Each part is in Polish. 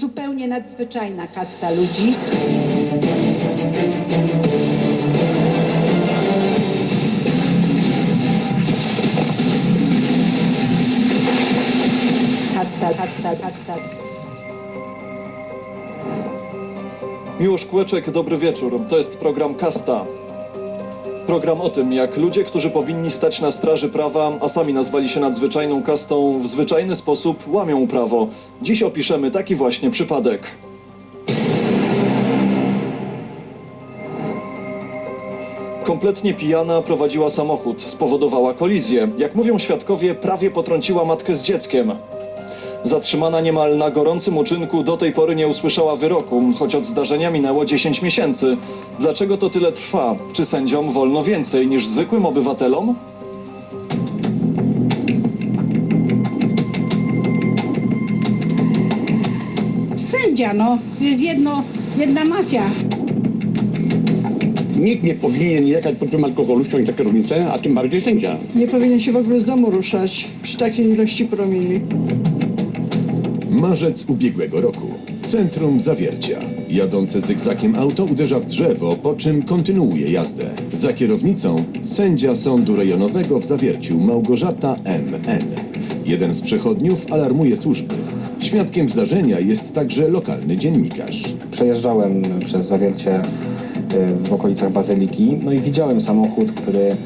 zupełnie nadzwyczajna kasta ludzi. Kasta, kasta, kasta. Miłosz Kłeczek, dobry wieczór. To jest program Kasta. Program o tym, jak ludzie, którzy powinni stać na straży prawa, a sami nazwali się nadzwyczajną kastą, w zwyczajny sposób łamią prawo. Dziś opiszemy taki właśnie przypadek. Kompletnie pijana prowadziła samochód, spowodowała kolizję. Jak mówią świadkowie, prawie potrąciła matkę z dzieckiem. Zatrzymana niemal na gorącym uczynku do tej pory nie usłyszała wyroku, choć od zdarzenia minęło 10 miesięcy. Dlaczego to tyle trwa? Czy sędziom wolno więcej niż zwykłym obywatelom? Sędzia, no, jest jedno, jedna mafia. Nikt nie powinien jechać pod tym alkoholu, ściąć za kierownicę, a tym bardziej sędzia. Nie powinien się w ogóle z domu ruszać przy takiej ilości promili. Marzec ubiegłego roku. Centrum Zawiercia. Jadące zygzakiem auto uderza w drzewo, po czym kontynuuje jazdę. Za kierownicą sędzia sądu rejonowego w Zawierciu Małgorzata M.N. Jeden z przechodniów alarmuje służby. Świadkiem zdarzenia jest także lokalny dziennikarz. Przejeżdżałem przez zawiercie y, w okolicach Bazyliki, no i widziałem samochód, który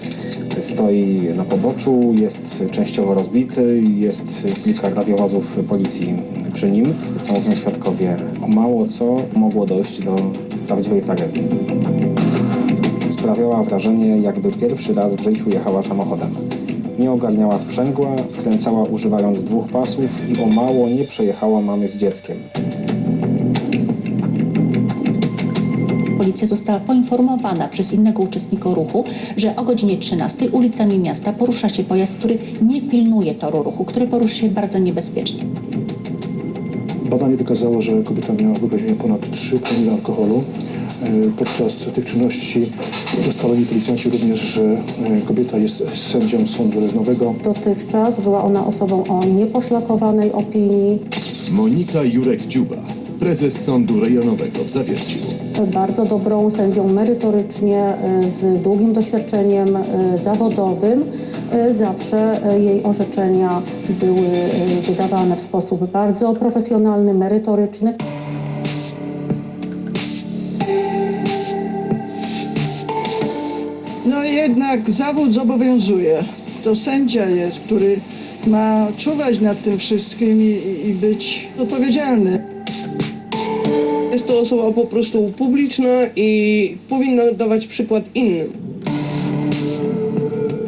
stoi na poboczu, jest częściowo rozbity, jest kilka radiowozów policji przy nim. Co mówią świadkowie, o mało co mogło dojść do prawdziwej tragedii. Sprawiała wrażenie, jakby pierwszy raz w życiu jechała samochodem. Nie ogarniała sprzęgła, skręcała używając dwóch pasów i o mało nie przejechała mamy z dzieckiem. Policja została poinformowana przez innego uczestnika ruchu, że o godzinie 13 ulicami miasta porusza się pojazd, który nie pilnuje toru ruchu, który porusza się bardzo niebezpiecznie. Badanie wykazało, że kobieta miała w ponad 3 promile alkoholu. E, Podczas tych czynności ustalili policjanci również, że e, kobieta jest sędzią sądu rejonowego. Dotychczas była ona osobą o nieposzlakowanej opinii, Monika Jurek-Dziuba, prezes sądu rejonowego w Zawierciu. bardzo dobrą sędzią merytorycznie, y, z długim doświadczeniem y, zawodowym. Y, Zawsze jej orzeczenia były wydawane w sposób bardzo profesjonalny, merytoryczny. No jednak zawód zobowiązuje. To sędzia jest, który ma czuwać nad tym wszystkim i, i być odpowiedzialny. Jest to osoba po prostu publiczna i powinna dawać przykład innym.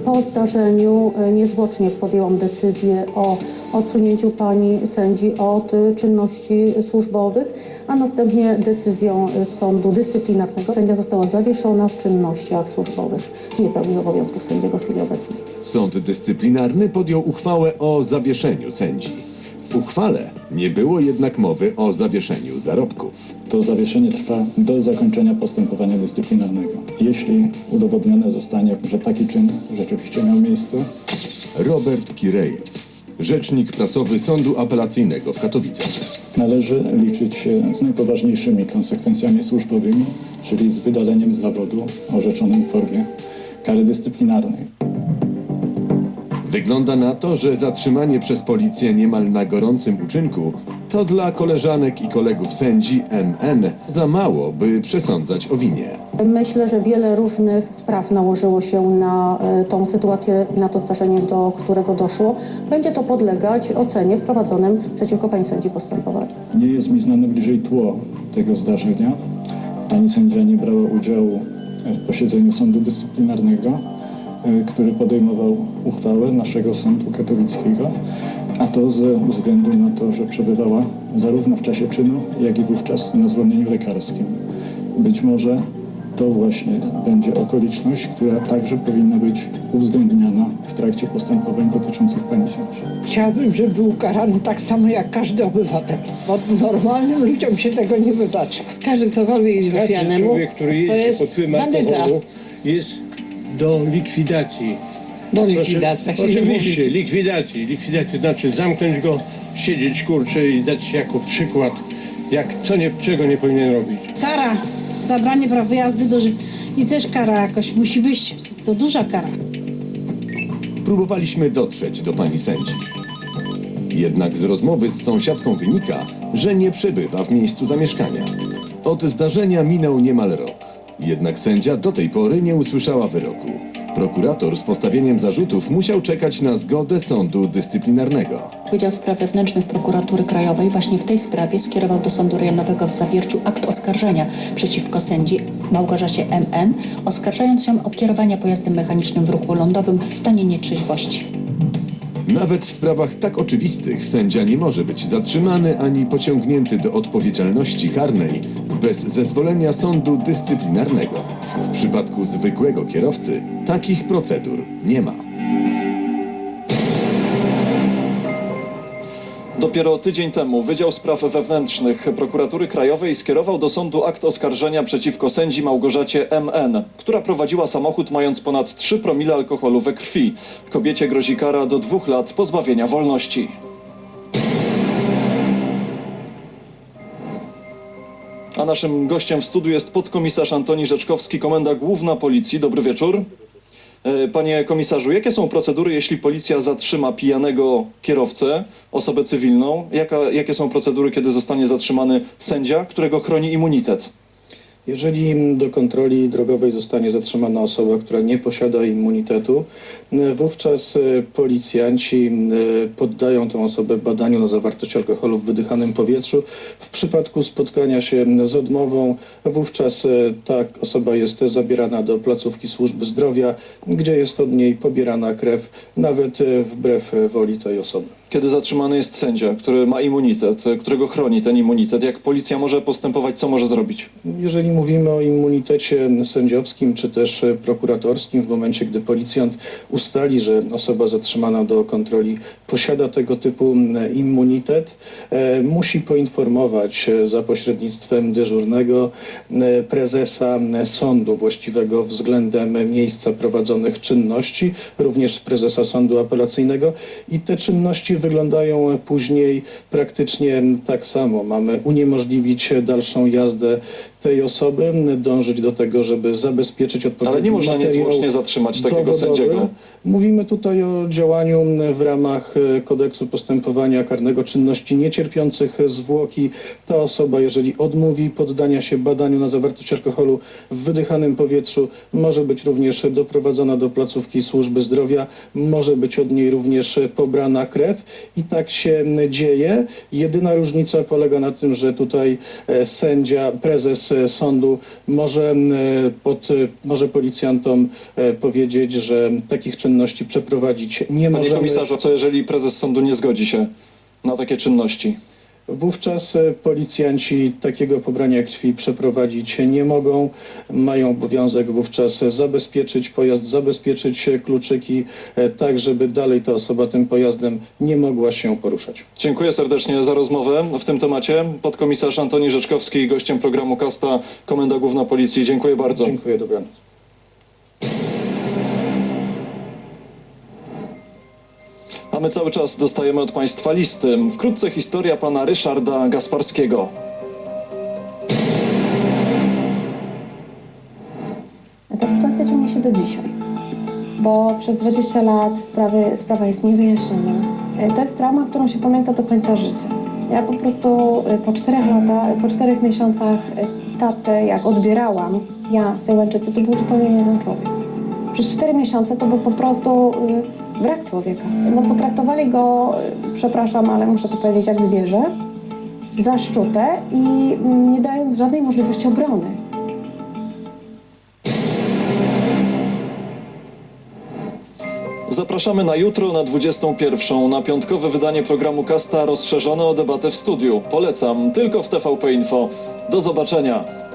Po zdarzeniu y, niezwłocznie podjęłam decyzję o odsunięciu pani sędzi od y, czynności służbowych, a następnie decyzją y, sądu dyscyplinarnego sędzia została zawieszona w czynnościach służbowych. Nie pełni obowiązków sędziego w chwili obecnej. Sąd dyscyplinarny podjął uchwałę o zawieszeniu sędzi. Uchwale nie było jednak mowy o zawieszeniu zarobków. To zawieszenie trwa do zakończenia postępowania dyscyplinarnego. Jeśli udowodnione zostanie, że taki czyn rzeczywiście miał miejsce, Robert Kirejew, rzecznik prasowy Sądu Apelacyjnego w Katowicach. należy liczyć się z najpoważniejszymi konsekwencjami służbowymi, czyli z wydaleniem z zawodu orzeczonym w formie kary dyscyplinarnej. Wygląda na to, że zatrzymanie przez policję niemal na gorącym uczynku to dla koleżanek i kolegów sędzi MN za mało, by przesądzać o winie. Myślę, że wiele różnych spraw nałożyło się na e, tą sytuację, na to zdarzenie, do którego doszło. Będzie to podlegać ocenie w prowadzonym przeciwko pani sędzi postępowaniu. Nie jest mi znane bliżej tło tego zdarzenia. Pani sędzia nie brała udziału w posiedzeniu sądu dyscyplinarnego, który podejmował uchwałę naszego sądu katowickiego, a to ze względu na to, że przebywała zarówno w czasie czynu, jak i wówczas na zwolnieniu lekarskim. Być może to właśnie będzie okoliczność, która także powinna być uwzględniana w trakcie postępowań dotyczących pani sędzi. Chciałbym, żeby był karany tak samo jak każdy obywatel, bo normalnym ludziom się tego nie wybaczy. Każdy, ktokolwiek jest człowiek, który to jest bandyta. jest do likwidacji. Do likwidacji. jak się Oczywiście, mówi. likwidacji. Likwidacji znaczy zamknąć go, siedzieć kurczę i dać się jako przykład Jak, co nie, czego nie powinien robić? Kara, zabranie prawa jazdy do i też kara jakoś musi być, to duża kara. Próbowaliśmy dotrzeć do pani sędzi. Jednak z rozmowy z sąsiadką wynika, że nie przebywa w miejscu zamieszkania. Od zdarzenia minął niemal rok. Jednak sędzia do tej pory nie usłyszała wyroku. Prokurator z postawieniem zarzutów musiał czekać na zgodę sądu dyscyplinarnego. Wydział Spraw Wewnętrznych Prokuratury Krajowej właśnie w tej sprawie skierował do Sądu Rejonowego w Zawierciu akt oskarżenia przeciwko sędzi Małgorzacie MN, oskarżając ją o kierowanie pojazdem mechanicznym w ruchu lądowym w stanie nietrzeźwości. Nawet w sprawach tak oczywistych sędzia nie może być zatrzymany ani pociągnięty do odpowiedzialności karnej bez zezwolenia sądu dyscyplinarnego. W przypadku zwykłego kierowcy takich procedur nie ma. Dopiero tydzień temu Wydział Spraw Wewnętrznych Prokuratury Krajowej skierował do sądu akt oskarżenia przeciwko sędzi Małgorzacie MN, która prowadziła samochód mając ponad 3 promile alkoholu we krwi. Kobiecie grozi kara do dwóch lat pozbawienia wolności. A naszym gościem w studiu jest podkomisarz Antoni Rzeczkowski, Komenda Główna Policji. Dobry wieczór. E, Panie komisarzu, jakie są procedury, jeśli policja zatrzyma pijanego kierowcę, osobę cywilną? Jaka, jakie są procedury, kiedy zostanie zatrzymany sędzia, którego chroni immunitet? Jeżeli do kontroli drogowej zostanie zatrzymana osoba, która nie posiada immunitetu, e, wówczas e, policjanci e, poddają tę osobę badaniu na zawartość alkoholu w wydychanym powietrzu. W przypadku spotkania się z odmową, wówczas ta osoba jest zabierana do placówki służby zdrowia, gdzie jest od niej pobierana krew, nawet wbrew woli tej osoby. Kiedy zatrzymany jest sędzia, który ma immunitet, którego chroni ten immunitet, jak policja może postępować, co może zrobić? Jeżeli mówimy o immunitecie sędziowskim czy też e, prokuratorskim, w momencie gdy policjant ustali, że osoba zatrzymana do kontroli posiada tego typu immunitet, e, musi poinformować e, za pośrednictwem dyżurnego prezesa sądu właściwego względem miejsca prowadzonych czynności, również prezesa sądu apelacyjnego i te czynności wyglądają później praktycznie tak samo. Mamy uniemożliwić dalszą jazdę tej osoby, dążyć do tego, żeby zabezpieczyć odpowiedni Ale nie można niezwłocznie zatrzymać takiego dowodowy. sędziego. Mówimy tutaj o działaniu w ramach e, kodeksu postępowania karnego czynności niecierpiących zwłoki. Ta osoba, jeżeli odmówi poddania się badaniu na zawartość alkoholu w wydychanym powietrzu, może być również doprowadzona do placówki służby zdrowia, może być od niej również pobrana krew i tak się dzieje. Jedyna różnica polega na tym, że tutaj e, sędzia, prezes sądu może, m, pod, e, może policjantom e, powiedzieć, że takich czynności przeprowadzić nie Panie możemy. komisarzu, co jeżeli prezes sądu nie zgodzi się na takie czynności? Wówczas e, policjanci takiego pobrania krwi przeprowadzić nie mogą. Mają obowiązek wówczas zabezpieczyć pojazd, zabezpieczyć kluczyki, e, tak żeby dalej ta osoba tym pojazdem nie mogła się poruszać. Dziękuję serdecznie za rozmowę w tym temacie. Podkomisarz Antoni Rzeczkowski, gościem programu Kasta, Komenda Główna Policji. Dziękuję bardzo. Dziękuję, dobranoc. A my cały czas dostajemy od Państwa listy. Wkrótce historia pana Ryszarda Gasparskiego. Ta sytuacja ciągnie się do dzisiaj, bo przez 20 lat sprawy, sprawa jest niewyjaśniona. E, To jest trauma, którą się pamięta do końca życia. Ja po prostu e, po czterech latach, po czterech miesiącach e, tatę, jak odbierałam, ja z tej Łęczycy, to był zupełnie nie ten człowiek. Przez cztery miesiące to był po prostu e, wrak człowieka. No potraktowali go, przepraszam, ale muszę to powiedzieć, jak zwierzę, za szczutę i mm, nie dając żadnej możliwości obrony. Zapraszamy na jutro na 21. na piątkowe wydanie programu Kasta rozszerzone o debatę w studiu. Polecam tylko w TVP Info. Do zobaczenia.